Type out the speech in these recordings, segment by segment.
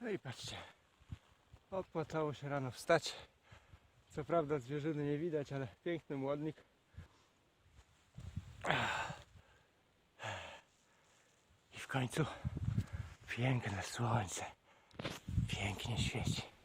No i patrzcie. Opłacało się rano wstać. Co prawda zwierzyny nie widać, ale piękny młodnik. I w końcu piękne słońce. Pięknie świeci.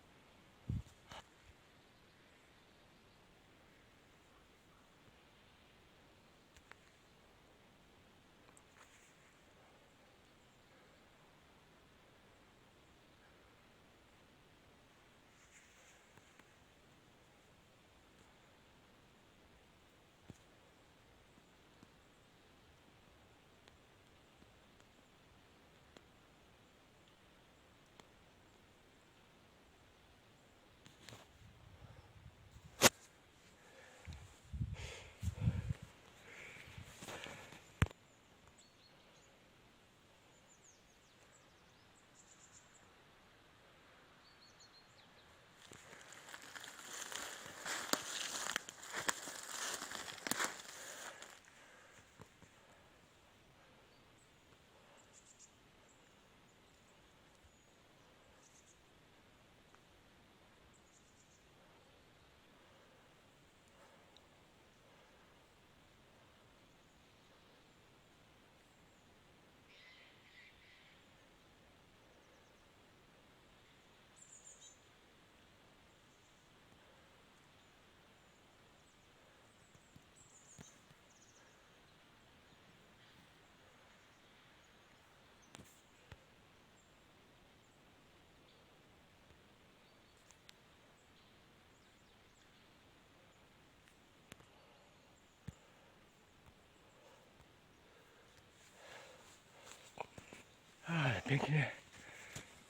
Ale pięknie.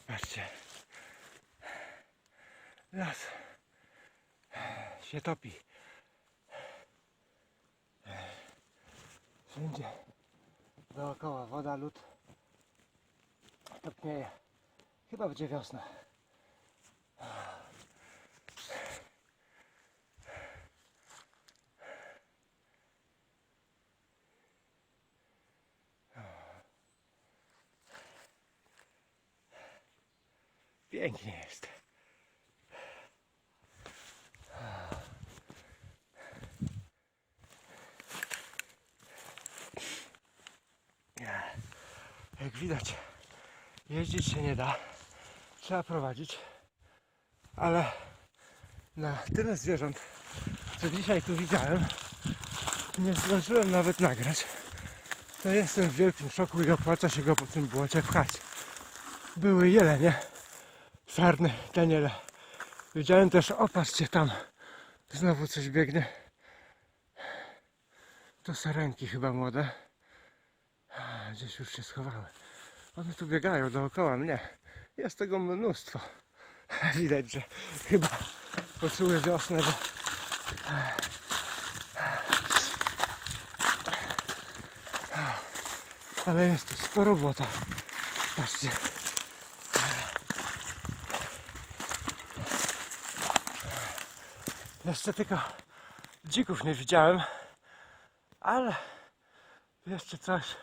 Patrzcie. Las się topi. Wszędzie dookoła woda, lód topnieje. Chyba będzie wiosna. Pięknie jest. Jak widać, jeździć się nie da. Trzeba prowadzić. Ale na tyle zwierząt, co dzisiaj tu widziałem, nie zdążyłem nawet nagrać. To jestem w wielkim szoku i opłaca się go po tym błocie pchać. Były jelenie, sarny, daniele. Widziałem też, opatrzcie tam, znowu coś biegnie. To sarenki chyba młode. Gdzieś już się schowały. One tu biegają dookoła mnie. Jest tego mnóstwo. Widać, że chyba poczuły wiosnę, bo... Ale jest tu sporo błota. Patrzcie. Jeszcze tylko dzików nie widziałem, ale jeszcze coś,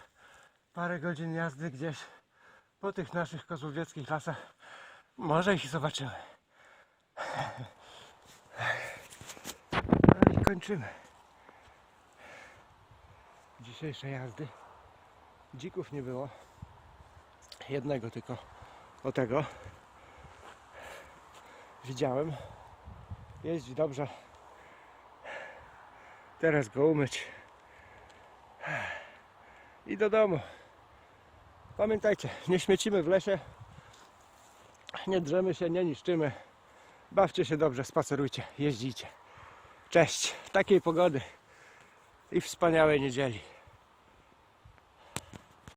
parę godzin jazdy gdzieś po tych naszych kozłowieckich lasach, może ich zobaczymy. No i kończymy dzisiejsze jazdy. Dzików nie było, jednego tylko o tego widziałem. Jeździ dobrze. Teraz go umyć. I do domu. Pamiętajcie, nie śmiecimy w lesie. Nie drzemy się, nie niszczymy. Bawcie się dobrze, spacerujcie, jeździcie. Cześć. Takiej pogody i wspaniałej niedzieli.